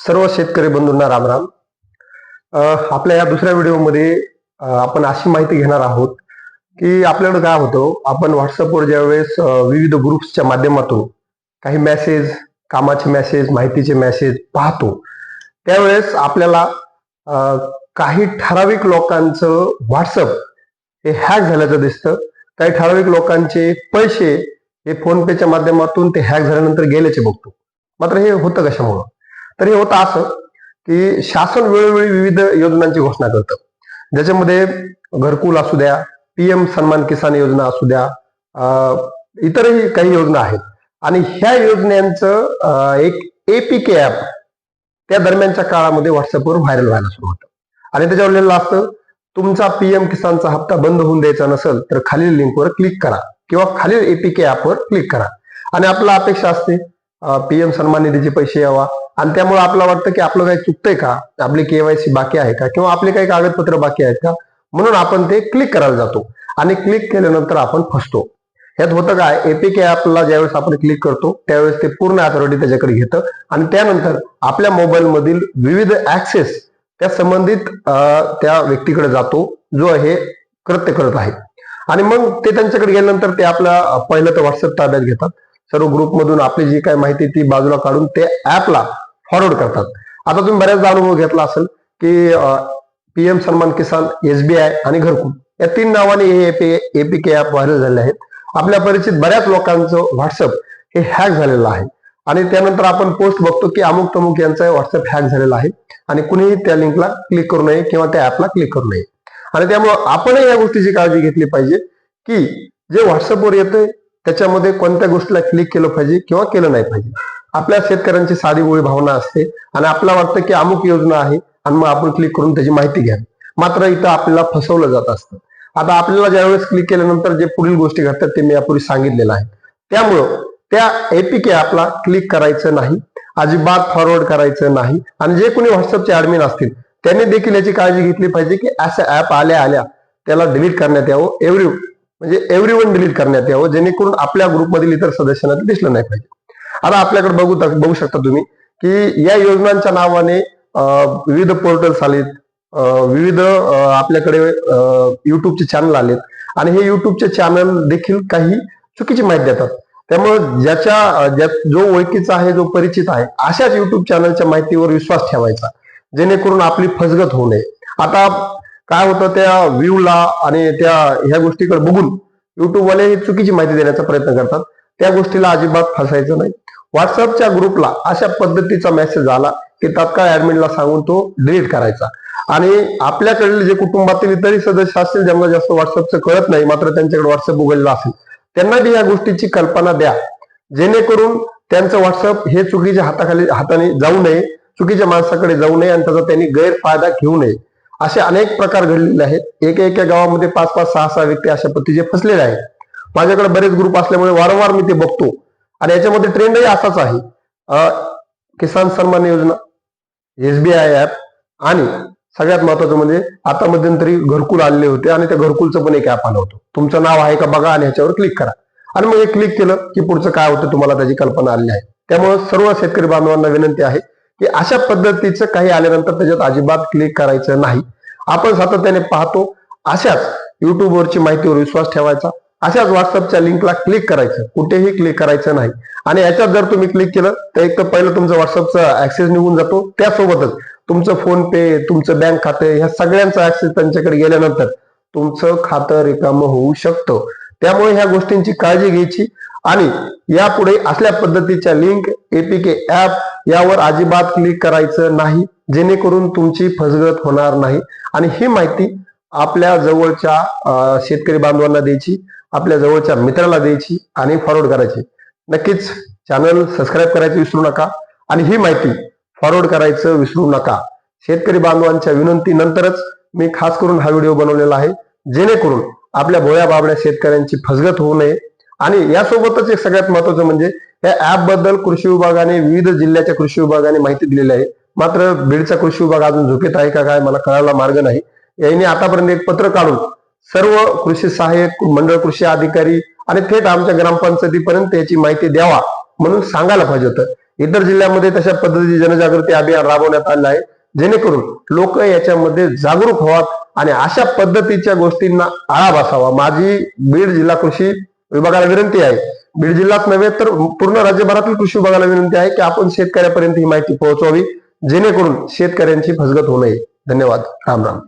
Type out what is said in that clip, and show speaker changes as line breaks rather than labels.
सर्व शेतकरी बंधूंना रामराम आपल्या या दुसऱ्या व्हिडिओमध्ये आपण अशी माहिती घेणार आहोत की आपल्याकडे काय होतं आपण व्हॉट्सअपवर ज्यावेळेस विविध ग्रुप्सच्या माध्यमातून काही मेसेज कामाचे मेसेज माहितीचे मेसेज पाहतो त्यावेळेस आपल्याला काही ठराविक लोकांचं व्हॉट्सअप हे हॅक झाल्याचं दिसतं. काही ठराविक लोकांचे पैसे हे फोन पेच्या माध्यमातून ते हॅक झाल्यानंतर गेल्याचे बघतो. मात्र हे होतं कशामुळं? तर हे होतं असं की शासन वेळोवेळी विविध योजनांची घोषणा करतं. ज्याच्यामध्ये घरकुल असू द्या पीएम सन्मान किसान योजना असू द्या इतरही काही योजना आहेत. आणि ह्या योजनांचं एक एपीके ऍप त्या दरम्यानच्या काळामध्ये व्हॉट्सअपवर व्हायरल व्हायला सुरू होतं. आणि त्याच्यावर लिहिलेलं असतं तुमचा पीएम किसानचा हप्ता बंद होऊन द्यायचा नसेल तर खालील लिंकवर क्लिक करा किंवा खालील एपीके ऍपवर क्लिक करा. आणि आपला अपेक्षा असते पीएम सन्मान निधीचे पैसे यावा आणि त्यामुळे आपल्याला वाटतं की आपलं काही चुकतंय का? आपली केवायसी बाकी आहे का? किंवा आपले काही कागदपत्र बाकी आहेत का? म्हणून आपण ते क्लिक करायला जातो. आणि क्लिक केल्यानंतर आपण फसतो. ह्यात होतं काय? एपीके ऍपला ज्यावेळेस आपण क्लिक करतो त्यावेळेस ते पूर्ण अथॉरिटी त्याच्याकडे घेतं. आणि त्यानंतर आपल्या मोबाईल मधील विविध ऍक्सेस त्या संबंधित त्या व्यक्तीकडे जातो जो हे कृत्य करत आहे. आणि मग ते त्यांच्याकडे गेल्यानंतर ते आपल्या पहिलं तर व्हॉट्सअप ताब्यात घेतात. सर्व ग्रुपमधून आपली जी काही माहिती ती बाजूला काढून ते ऍपला फॉरवर्ड करतात. आता तुम्ही बऱ्याचदा अनुभव घेतला असेल की पीएम सन्मान किसान एसबीआय आणि घरकुल या तीन नावाने हे एपीके ऍप व्हायरल झाले आहेत. आपल्या परिचित बऱ्याच लोकांचं व्हॉट्सअप हे हॅक झालेलं आहे. आणि त्यानंतर आपण पोस्ट बघतो की अमुक तमुक यांचा व्हॉट्सअप हॅक झालेला आहे. आणि कुणीही त्या लिंकला क्लिक करू नये किंवा त्या ऍपला क्लिक करू नये. आणि त्यामुळं आपणही या गोष्टीची काळजी घेतली पाहिजे की जे व्हॉट्सअपवर येतंय त्याच्यामध्ये कोणत्या गोष्टीला क्लिक केलं पाहिजे किंवा केलं नाही पाहिजे? आपल्या शेतकऱ्यांची साधी गोळी भावना असते आणि आपला वाटतं की अमुक योजना आहे आणि मग आपण क्लिक करून त्याची माहिती घ्यावी मात्र इथं आपल्याला फसवलं जात असतं. आता आपल्याला ज्यावेळेस क्लिक केल्यानंतर जे पुढील गोष्टी घडतात ते मी यापूर्वी सांगितलेलं आहे. त्यामुळं त्या एपीके आपला क्लिक करायचं नाही अजिबात फॉरवर्ड करायचं नाही आणि जे कोणी व्हॉट्सअपचे ऍडमिन असतील त्यांनी देखील याची काळजी घेतली पाहिजे की असं ऍप आल्या आल्या त्याला डिलीट करण्यात यावं. एव्हरी म्हणजे एव्हरी वन डिलीट करण्यात यावं जेणेकरून आपल्या ग्रुपमधील इतर सदस्यांना ते दिसलं नाही पाहिजे. आता आपल्याकडे बघू बघू शकता तुम्ही की या योजनांच्या नावाने विविध पोर्टल्स आलेत विविध आपल्याकडे युट्यूबचे चॅनल आलेत. आणि हे युट्यूबचे चॅनल देखील काही चुकीची माहिती देतात. त्यामुळे ज्याच्या ज्या जो ओळखीचा आहे जो परिचित आहे अशाच युट्यूब चॅनलच्या माहितीवर विश्वास ठेवायचा. जेणेकरून आपली फसगत होऊ नये. आता काय होतं त्या व्ह्यूला आणि त्या ह्या गोष्टीकडे बघून युट्यूबवाले ही चुकीची माहिती देण्याचा प्रयत्न करतात. त्या गोष्टीला अजिबात फसायचं नाही. व्हॉट्सअपच्या ग्रुपला अशा पद्धतीचा मेसेज आला की तत्काळ ऍडमिनला सांगून तो डिलीट करायचा. आणि आपल्याकडील जे कुटुंबातील इतरही सदस्य असतील ज्यांना जास्त व्हॉट्सअपचं कळत नाही मात्र त्यांच्याकडे व्हॉट्सअप उघडलेला असेल त्यांना बी या गोष्टीची कल्पना द्या. जेणेकरून त्यांचं व्हॉट्सअप हे चुकीच्या हाताखाली हाताने जाऊ नये चुकीच्या माणसाकडे जाऊ नये आणि त्याचा त्यांनी गैरफायदा घेऊ नये. असे अनेक प्रकार घडलेले आहेत. एका एका गावामध्ये पाच पाच सहा सहा व्यक्ती अशा पद्धतीचे फसलेले आहेत. माझ्याकडे बरेच ग्रुप असल्यामुळे वारंवार मी ते बघतो. आणि याच्यामध्ये ट्रेंडही असाच आहे. किसान सन्मान योजना एसबीआय ऍप आणि सगळ्यात महत्वाचं म्हणजे आता मध्यंतरी घरकुल आलेले होते आणि त्या घरकुलचं पण एक ऍप आलं होतं. तुमचं नाव आहे का बघा आणि ह्याच्यावर क्लिक करा. आणि मग हे क्लिक केलं की पुढचं काय होतं तुम्हाला त्याची कल्पना आली आहे. त्यामुळे सर्व शेतकरी बांधवांना विनंती आहे की अशा पद्धतीचं काही आल्यानंतर त्याच्यात अजिबात क्लिक करायचं नाही. आपण सातत्याने पाहतो अशाच युट्यूबवरची माहितीवर विश्वास ठेवायचा अशाच व्हॉट्सअपच्या लिंकला क्लिक करायचं कुठेही क्लिक करायचं नाही. आणि याच्यात जर तुम्ही क्लिक केलं तर एक तर पहिलं तुमचं व्हॉट्सअपचा ऍक्सेस निघून जातो. त्यासोबतच तुमचं फोन पे तुमचं बँक खाते ह्या सगळ्यांचा ऍक्सेस त्यांच्याकडे गेल्यानंतर तुमचं खातं रिकामं होऊ शकतं. त्यामुळे ह्या गोष्टींची काळजी घ्यायची. आणि यापुढे असल्या पद्धतीच्या लिंक एपीके ऍप यावर अजिबात क्लिक करायचं नाही. जेणेकरून तुमची फसगत होणार नाही. आणि ही माहिती आपल्या जवळच्या शेतकरी बांधवांना द्यायची आपल्या जवळच्या मित्राला द्यायची आणि फॉरवर्ड करायची. नक्कीच चॅनल सबस्क्राईब करायचं विसरू नका. आणि ही माहिती फॉरवर्ड करायचं विसरू नका. शेतकरी बांधवांच्या विनंतीनंतरच मी खास करून हा व्हिडिओ बनवलेला आहे. जेणेकरून आपल्या भोळ्या बाबड्या शेतकऱ्यांची फसगत होऊ नये. आणि यासोबतच एक सगळ्यात महत्वाचं म्हणजे या ऍपबद्दल कृषी विभागाने विविध जिल्ह्याच्या कृषी विभागाने माहिती दिलेली आहे. मात्र बीडचा कृषी विभाग अजून झोपेत आहे का काय मला कळायला मार्ग नाही. यांनी आतापर्यंत एक पत्र काढून सर्व कृषी सहाय्यक मंडळ कृषी अधिकारी आणि थेट आमच्या ग्रामपंचायतीपर्यंत याची माहिती द्यावा म्हणून सांगायला पाहिजे होतं. इतर जिल्ह्यामध्ये तशा पद्धतीची जनजागृती अभियान राबवण्यात आलं आहे. जेणेकरून लोक याच्यामध्ये जागरूक व्हावात आणि अशा पद्धतीच्या गोष्टींना आळा बसावा. माझी बीड जिल्हा कृषी विभागाला विनंती आहे. बीड जिल्ह्यात नव्हे तर पूर्ण राज्यभरातील कृषी विभागाला विनंती आहे की आपण शेतकऱ्यापर्यंत ही माहिती पोहोचवावी जेणेकरून शेतकऱ्यांची फसगत होऊ नये. धन्यवाद. राम राम.